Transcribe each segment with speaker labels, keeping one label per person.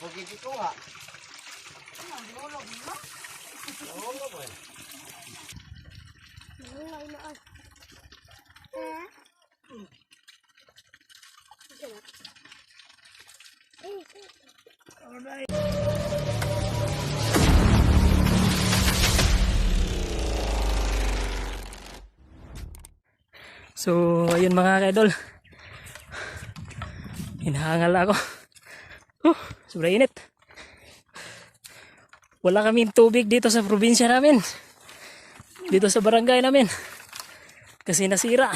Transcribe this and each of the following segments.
Speaker 1: Pagkikit ko nga. Lolo mo eh.
Speaker 2: So, ayun mga kaidol. Hinahangal ako. Huh, sobrang init. Wala kaming tubig dito sa probinsya namin. Dito sa barangay namin. Kasi nasira.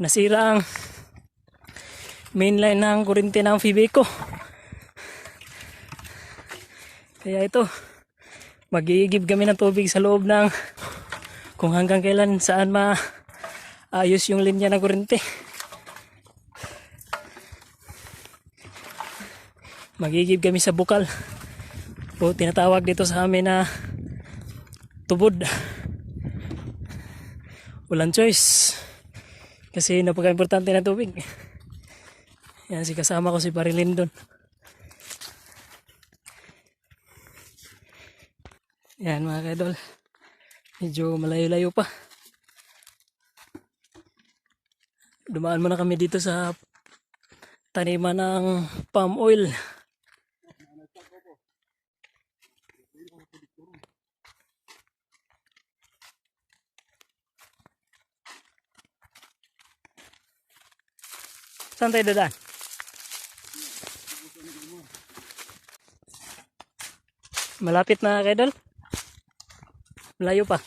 Speaker 2: Nasira ang mainline ng kurente ng Fibeco. Kaya ito, mag-iigib kami ng tubig sa loob ng kung hanggang kailan saan ma ayos yung linya ng kurente. Magigib kami sa bukal. O tinatawag dito sa amin na tubod. Walang choice. Kasi napaka-importante na tubig. Yan si kasama ko si Parilin doon. Yan mga kaidol. Medyo malayo-layo pa. dumaan muna kami dito sa taniman ng palm oil. Saan tayo dadaan? Malapit na kaidol? Malayo pa.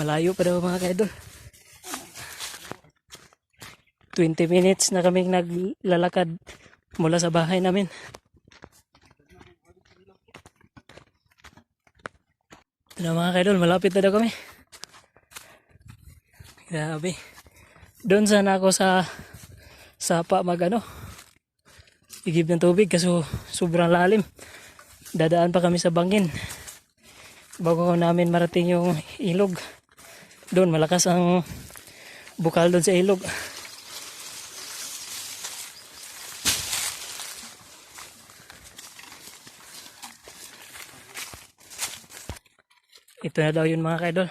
Speaker 2: Malayo pa daw mga kaidol. 20 minutes na kaming naglalakad mula sa bahay namin. Ito na mga kaidol, malapit na daw kami. Grabe. Doon sana ako sa sapa mag ano, igib ng tubig kasi sobrang lalim. Dadaan pa kami sa bangin. Bago namin marating yung ilog. Doon malakas ang bukal doon sa ilog. Ito na daw yun mga kaidol.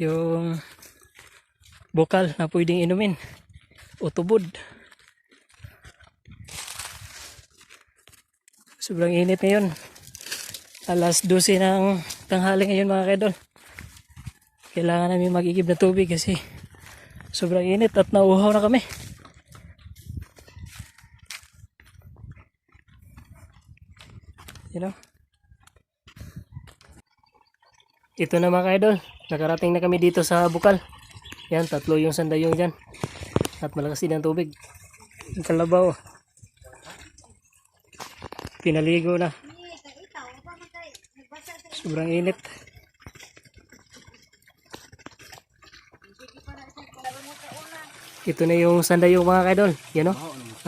Speaker 2: Yung bukal na pwedeng inumin. O tubod. Sobrang init ngayon. Alas 12 ng tanghali ngayon mga kaidol. Kailangan namin mag-igib na tubig kasi sobrang init at nauhaw na kami. You know? Ito na mga idol, nakarating na kami dito sa bukal. Yan, tatlo yung sandayong dyan. At malakas din ang tubig. Ang kalabaw. Pinaligo na. Sobrang init. Ito na yung sandayong mga idol. Yan o,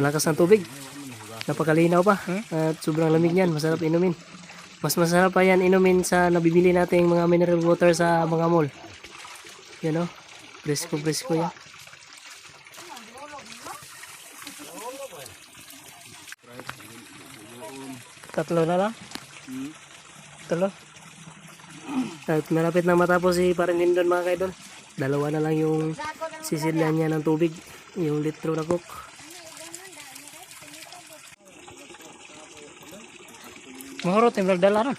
Speaker 2: malakas ang tubig. Napakalinaw pa. At sobrang lamig niyan, masarap inumin. Mas masarap pa yan inumin sa nabibili nating mga mineral water sa mga mall. Yan o. Presko presko yan. Tatlo na lang? Tatlo? At malapit na matapos si Parinindon mga kaidol. Dalawa na lang yung sisidlan niya ng tubig. Yung litro na cook. Mahurot yung nagdala ron.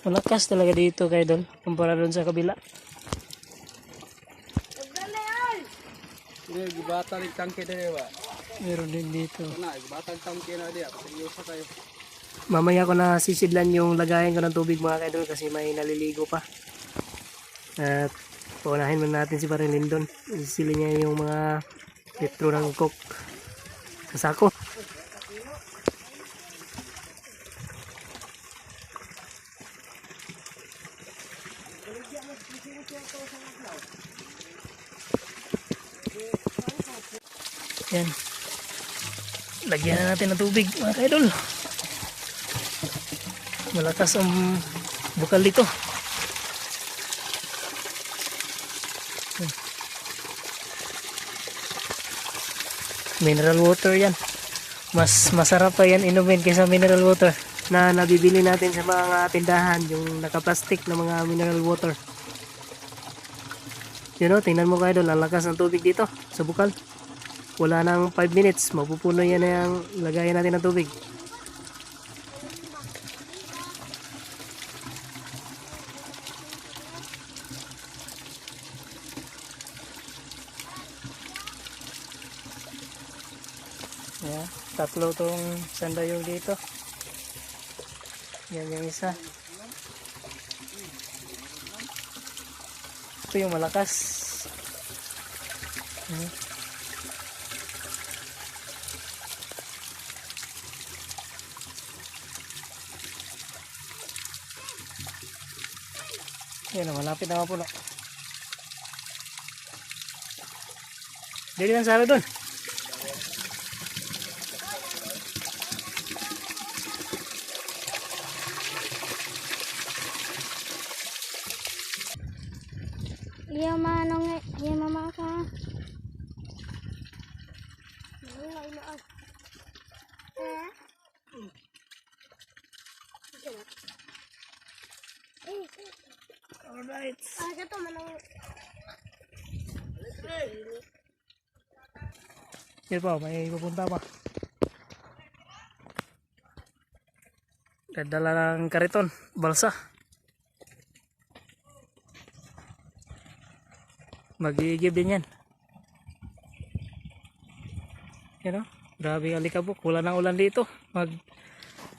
Speaker 2: Malakas talaga dito kay Don kumpara doon sa kabila.
Speaker 1: Gibata rin tangke na ba?
Speaker 2: Meron din dito.
Speaker 1: Na, gibata rin tangke na diya. Seryoso kayo.
Speaker 2: Mamaya ko na sisidlan yung lagayan ko ng tubig mga kaidol kasi may naliligo pa. At paunahin muna natin si Paring Lindon. Isili niya yung mga litro ng coke sa sako. Yan. Lagyan na natin ng tubig mga kaidol. Malakas ang bukal dito. Mineral water yan. Mas masarap pa yan inumin kaysa mineral water na nabibili natin sa mga tindahan, yung nakaplastic na mga mineral water. Yun o, tingnan mo kayo doon, ang ng tubig dito sa bukal. Wala nang 5 minutes, mapupuno yan na yung lagayan natin ng tubig. Ayan, tatlo tong sandayog dito. Yan yung isa. Ito yung malakas. Ayan. Yan na, malapit na mapuno. Dili lang sabi doon.
Speaker 3: Iya manong iya mama ka. Wala ina ah. Eh.
Speaker 2: Alright.
Speaker 3: Ah, kato manong.
Speaker 2: Yan pa, may pupunta pa. Dadala ng kariton, balsa. Mag-iigib din yan. Yan o, grabe alikabok. Wala ng ulan dito. Mag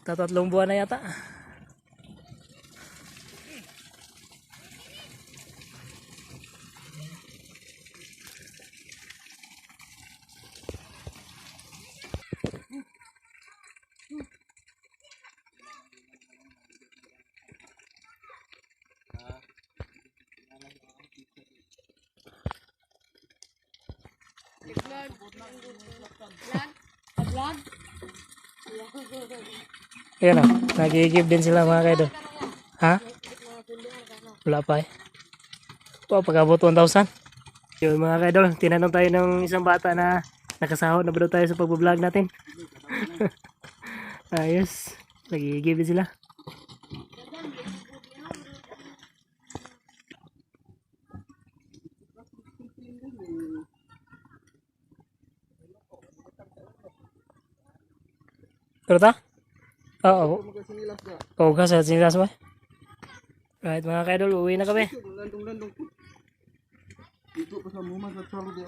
Speaker 2: tatatlong buwan na yata. Yan o, nag-iigib din sila mga kaido. Ha? Wala pa eh. Ito, pag-abot 1,000. Yun mga kaidol, tinanong tayo ng isang bata na nakasahod na ba tayo sa pag-vlog natin. Ayos, nag-iigib din sila. Pero ta? Oo. Oo ka sa sinilas mo. Right mga kaidol, uwi na kami.
Speaker 1: Dito pa sa mumas at salo diyo.